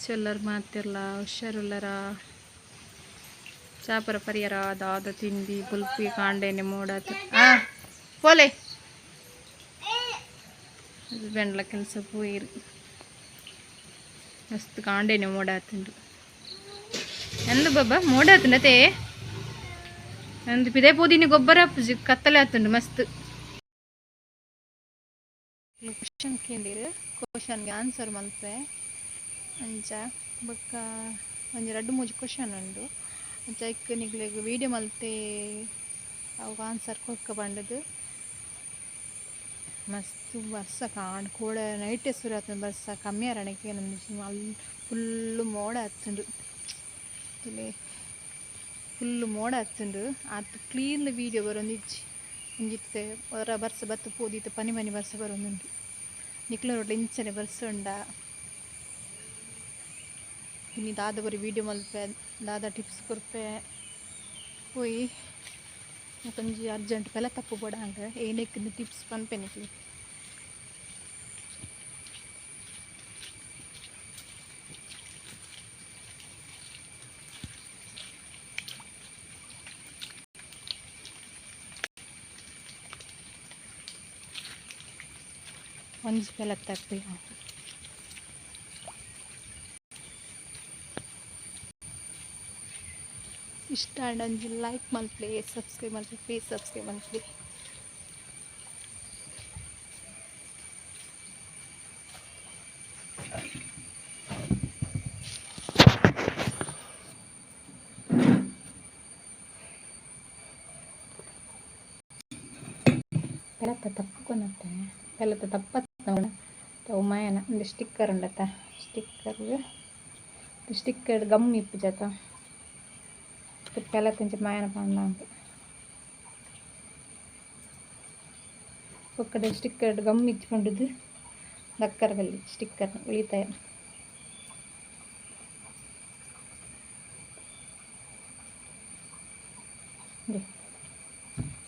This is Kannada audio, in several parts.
ಹೆಚ್ಚೆಲ್ಲರು ಮಾತಿರಲ್ಲ ಹುಷಾರುಲ್ಲರ. ಚಾಪರ ಪರಿಹಾರ ದಾದ ತಿಂಡಿ ಬುಲ್ಪಿ ಕಾಂಡೇನೆ ಮೋಡಾತು ಆ, ಪೋಲೆ. ಹಸ್ಬೆಂಡ್ಲ ಕೆಲಸ ಪೋಯಿರಿ. ಮಸ್ತ್ ಕಾಂಡೇನೆ ಬಾಬ ಮೋಡ ಬಾಬಾ ಮೋಡಾತುಂಡತೆ ಅಂದು ಪಿದೆ ಪೋದಿನಿ ಗೊಬ್ಬರ ಕತ್ತಲೆ ಆತುಂಡು ಮಸ್ತ್. ಕ್ವಶನ್ ಕೇಳಿರು. ಕ್ವಶನ್ಗೆ ಆನ್ಸರ್ ಮಲ್ಪೆ. ಅಂಚ, ಬೊಕ್ಕ ಒಂಜಿ ರಡ್ಡು ಮೂಜಿ ಕ್ವಶನ್ ಉಂಡು. ಅಂಚ ಇಕ್ಕ ನಿಕ್ಲೆಗ್ ವೀಡಿಯೋ ಮಲ್ತೆ ಅವು ಆನ್ಸರ್ ಕೊಕ್ಕ ಬಂಡದು. ಮಸ್ತ್ ಬರ್ಸ ಕಾಣ್ ಕೂಡ ನೈಟೇ ಸುರು ಆತುಂಡು ಬರ್ಸ ಕಮ್ಮಿ ಆರಣಕ್ಕೆ ನಂದು ಫುಲ್ಲು ಮೋಡ ಹತ್ತುಂಡು ಇಲ್ಲಿ ಫುಲ್ಲು ಮೋಡ ಹತ್ತುಂಡು ಆತು ಕ್ಲೀನ್ ವೀಡಿಯೋ ಬರೊಂದಿಜ್ಜಿ ಒಂಜಿತ್ತೆ ಹೊರ ಬರ್ಸ ಬತ್ತು ಪೋದಿತ್ತು, ಪನಿ ಮನಿ ಬರ್ಸ ಬರೊಂದುಂಡು ನಿಕ್ಲ ರೋಡ್ಲ ಇಂಚನೆ ಬರ್ಸ ಉಂಡ ಇನ್ನು ದಾದ ಬರಿ ವೀಡಿಯೋ ಮಲ್ಪೆ ದಾದ ಟಿಪ್ಸ್ ಕೊರ್ಪೆ ಪೋಯಿ ಒಂಜಿ ಅರ್ಜೆಂಟ್ ಪೆಲ ತಪ್ಪು ಬೋಡಾಂಗ ಏನಕ್ಕೆ ಟಿಪ್ಸ್ ಪನ್ಪೆ ನಿಕ್ಲಿ. ಒಂಜಿ ಪೆಲ ಇಷ್ಟ ಒಂಜಿ ಲೈಕ್ ಮಂತ್ ಪ್ಲೇಸ್ ಅಪ್ ಸ್ಕ್ರೀ ಮಂತ್ ಪೇಸ್ ಅಪ್ ಸ್ಕೇಮ್ ಮಂತ್ಲಿ ಪೆಲಪ್ಪ ತಪ್ಪು ಕೊನತೆ ತಪ್ಪ ತಪ್ಪತ್ತ ಒಡ ಸ್ಟಿಕ್ಕರ್ ಉಂಡತ ಸ್ಟಿಕ್ಕರ್ ಸ್ಟಿಕ್ಕರ್ ಗಮ್ ಇಪ್ಪುಜತ குட்டியால் கொஞ்சம் பயணம் பண்ணலாங்க ಒಕ್ಕಡೆ ಸ್ಟಿಕ್ಕರ್ ಗಮ್ ಇಚ್ಕೊಂಡಿದ್ದು ದಕ್ಕರ್ಗಲ್ಲಿ ಸ್ಟಿಕ್ಕರ್ ಉಳಿತಾಯ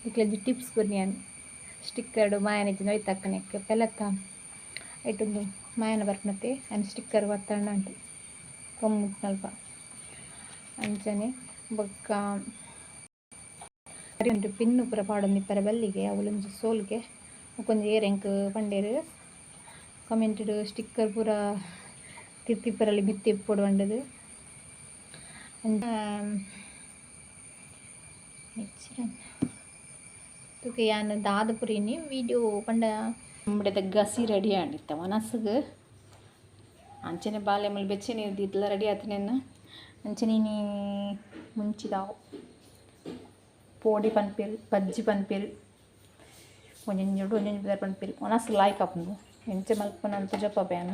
ಇಕ್ಲದ್ದು ಟಿಪ್ಸ್ ಕೊನೆಯಾನು ಸ್ಟಿಕ್ಕರ್ಡು ಮಾಯನ ಇಜ್ಜಿನ ಒಯ್ತಕ್ಕನಕ್ಕೆ ಪೆಲತ್ತ ಐಟೊಂದು ಮಾಯನ ಬರ್ಪನತ್ತೆ ಅನ್ ಸ್ಟಿಕ್ಕರ್ ಒತ್ತಣ್ಣ ಅಂಟು ಕಮ್ಮು ಸ್ವಲ್ಪ ಅಂಚನೆ ಬೊಕ್ಕ ಒಂದು ಪಿನ್ನು ಪೂರ ಪಾಡೊಂದು ಇಪ್ಪರ ಬಲ್ಲಿಗೆ ಅವಳೊಂದು ಸೋಲ್ಗೆ ಒಂಜಿ ಏರೆಂಕ್ ಪಂಡೇರು ಕಮೆಂಟೆಡ್ ಸ್ಟಿಕ್ಕರ್ ಪೂರ ತಿರ್ತಿಪ್ಪರಲ್ಲಿ ಬಿತ್ತಿ ಪೊಡುವಂಡದು ತುಕ ಯಾನ್ ದಾದ ಪುರಿನಿ ವಿಡಿಯೋ ಪಂಡ ನಮ್ಮಡದ ಗಸಿ ರೆಡಿ ಆಂಡಿತ್ತ ಮನಸ್ಸಿಗೆ ಅಂಚನೆ ಬಾಲ್ಯ ಮಲ್ ಬೆಚ್ಚನೆ ಇದ್ದಿದ್ದಲ್ಲ ರೆಡಿ ಆತನೇನ ಅಂಚನೆ ನೀ ಮುಂಚಿದಾವು ಪೋಡಿ ಪನ್ಪಿಲ್ ಬಜ್ಜಿ ಪನ್ಪೇರು ಒಂಜೊಂಜೋಡು ಒಂಜೊಂಜು ಪನ್ಪಿಲ್ ಒನಸ್ ಲಾಯ್ಕ್ ಆಪುಂಡು ಎಂಚ ಮಲ್ಪನ ಅಂತ ಜಪ್ಪ ಅಣ್ಣ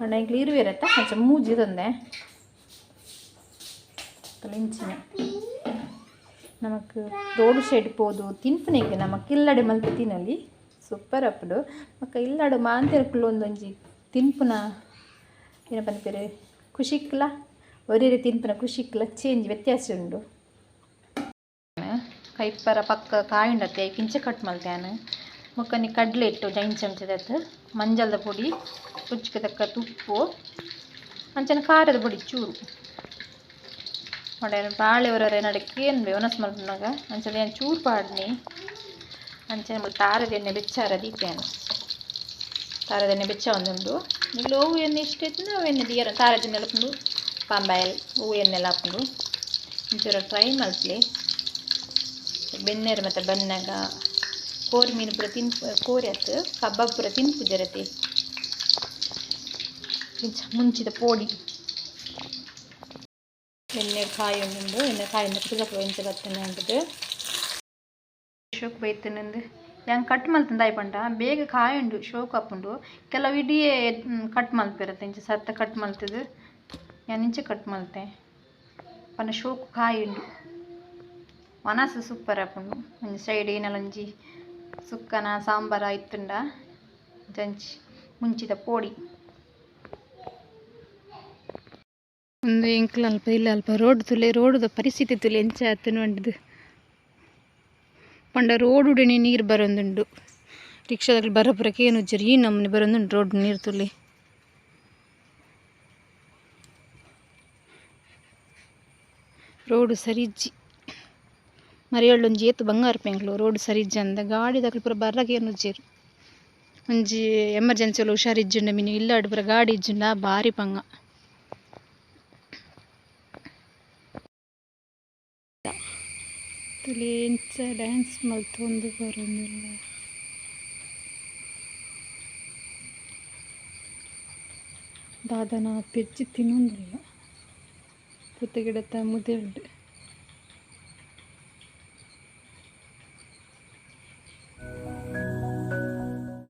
ಅಂಡ ಇಂಕ್ಲು ಇರುವೆರತ್ತ ಅಂಚ ಮೂಜಿ ತಂದೆ ಇಂಚಿನ ನಮಕ್ ರೋಡ್ ಸೈಡ್ ಪೋದು ತಿನ್ಪನಿಗೆ ನಮಕ್ ಇಲ್ಲಡೆ ಮಲ್ಪೆ ತಿನ್ನಲಿ ಸೂಪರ್ ಅಪ್ಪಡು ಮಕ್ಕ ಇಲ್ಲಡು ಮಾಂತೆರಕುಲು ಒಂದೊಂಜಿ ತಿನ್ಪುನ ಏನ ಪನ್ಪೇರು ಖುಷಿಕ್ಲ ಒರೇರೆ ತಿನ್ಪುನ ಖುಷಿಕ್ಲ ಚೇಂಜ್ ವ್ಯತ್ಯಾಸ ಉಂಡು ಕೈಪರ ಪಕ್ಕ ಕಾಯುಂಡತ್ತೆ ಕಿಂಚ ಕಟ್ ಮಲ್ತ್ಯಾನ ಮುಖನಿ ಕಡ್ಲೆ ಇಟ್ಟು ಜೈನ್ ಚಮಚದತ್ತು ಮಂಜಲದ ಪುಡಿ ರುಚಿಗೆ ತಕ್ಕ ತುಪ್ಪು ಅಂಚನ ಖಾರದ ಪುಡಿ ಚೂರು ಹೊಡೆ ಬಾಳೆ ಹೊರರೆ ನಡಕ್ಕೆ ಏನು ಬೇ ಒನಸ್ ಮಲ್ಪನಾಗ ಅಂಚನ ಏನು ಚೂರು ಪಾಡ್ನಿ ಅಂಚನೆ ತಾರದ ಎಣ್ಣೆ ಬೆಚ್ಚಾರ ದೀಪೇನು ತಾರದ ಎಣ್ಣೆ ಬೆಚ್ಚ ಒಂದುಂಡು ಇಲ್ಲಿ ಲೋವು ಎಣ್ಣೆ ಇಷ್ಟ ಇತ್ತು ನಾವು ಎಣ್ಣೆ ದೀಯರ ತಾರದ ಎಣ್ಣೆ ಪಾಂಬಾಯಲ್ ಹೂವು ಎಣ್ಣೆ ಎಲ್ಲ ಹಾಕೊಂಡು ಒಂಚೂರು ಟ್ರೈ ಮಲ್ಪಲಿ ಬೆನ್ನೇರು ಮತ್ತು ಬನ್ನಾಗ ಕೋರಿ ಮೀನು ಪೂರ ತಿನ್, ಕೋರಿ ಆತು ಕಬ್ಬ ಪೂರ ತಿನ್ಪುಜರತಿ ಮುಂಚಿದ ಪೋಡಿ. ಎಣ್ಣೆ ಕಾಯಿ ಉಂಡು ಎಣ್ಣೆ ಕಾಯಿಂದ ಕುದಕ ಎಂಚ ಬರ್ತೇನೆ ಶೋಕ್ ಬೈತೇನೆಂದು ಹೆಂಗೆ ಕಟ್ ಮಲ್ತಂದು ಆಯ್ಪಂಡ ಬೇಗ ಉಂಡು ಶೋಕ್ ಹಾಪುಂಡು ಕೆಲವು ಇಡೀ ಕಟ್ ಮಲ್ಪಿರತ್ತೆ ಇಂಚ ಸತ್ತ ಕಟ್ ಮಲ್ತದು ನಾನು ಇಂಚೆ ಕಟ್ ಮಲ್ತೆ ಪನ್ನ ಶೋಕು ಕಾಯಿ ಉಂಡು ಮನಸ್ಸು ಸೂಪರ್ ಆಪುಂಡು ಒಂಜಿ ಸೈಡ್ ಏನಲೊಂಜಿ ಸುಕ್ಕನ ಸಾಂಬಾರ ಇತ್ತುಂಡ ಜಂಚಿ ಮುಂಚಿದ ಪೋಡಿ ಒಂದು ಎಂಕ್ಲ ಅಲ್ಪ ಇಲ್ಲ ಅಲ್ಪ ರೋಡ್ ತುಲೆ ರೋಡ್ದ ಪರಿಸ್ಥಿತಿ ತುಲೆ ಎಂಚ ಆತನು ಅಂಡದು ಪಂಡ ರೋಡ್ ಉಡನೆ ನೀರು ಬರೊಂದುಂಡು ರಿಕ್ಷಾದಲ್ಲಿ ಬರಪುರಕ್ಕೆ ಏನು ಜರಿ ಈ ನಮ್ಮನೆ ಬರೊಂದುಂಡು ರೋಡ್ ನೀರು ತುಲೆ ರೋಡ್ ಸರಿಜ್ಜಿ. ಮರಿಯಳ್ಳೊಂಜಿ ಏತ್ ಬಂಗಾರ ಪೆಂಕ್ಲು ರೋಡ್ ಸರಿಜ್ಜಿ ಅಂದ ಗಾಡಿ ದಕುಲು ಪೂರ ಬರ್ರಗೆ ಏನುಜ್ಜೆರ್ ಒಂಜಿ ಎಮರ್ಜೆನ್ಸಿ ಒಲು ಹುಷಾರಿಜ್ಜುಂಡ ಮಿನಿ ಇಲ್ಲಾಡ್ ಪೂರ ಗಾಡಿ ಇಜ್ಜುಂಡ ಬಾರಿ ಪಂಗ. ಎಂಚ ಡ್ಯಾನ್ಸ್ ಮಲ್ತೊಂದು ಬರೋದಿಲ್ಲ ದಾದನ ಪೆಜ್ಜಿ ತಿನ್ನೊಂದಿಲ್ಲ കുത്തുകിടത്ത മുതലുണ്ട്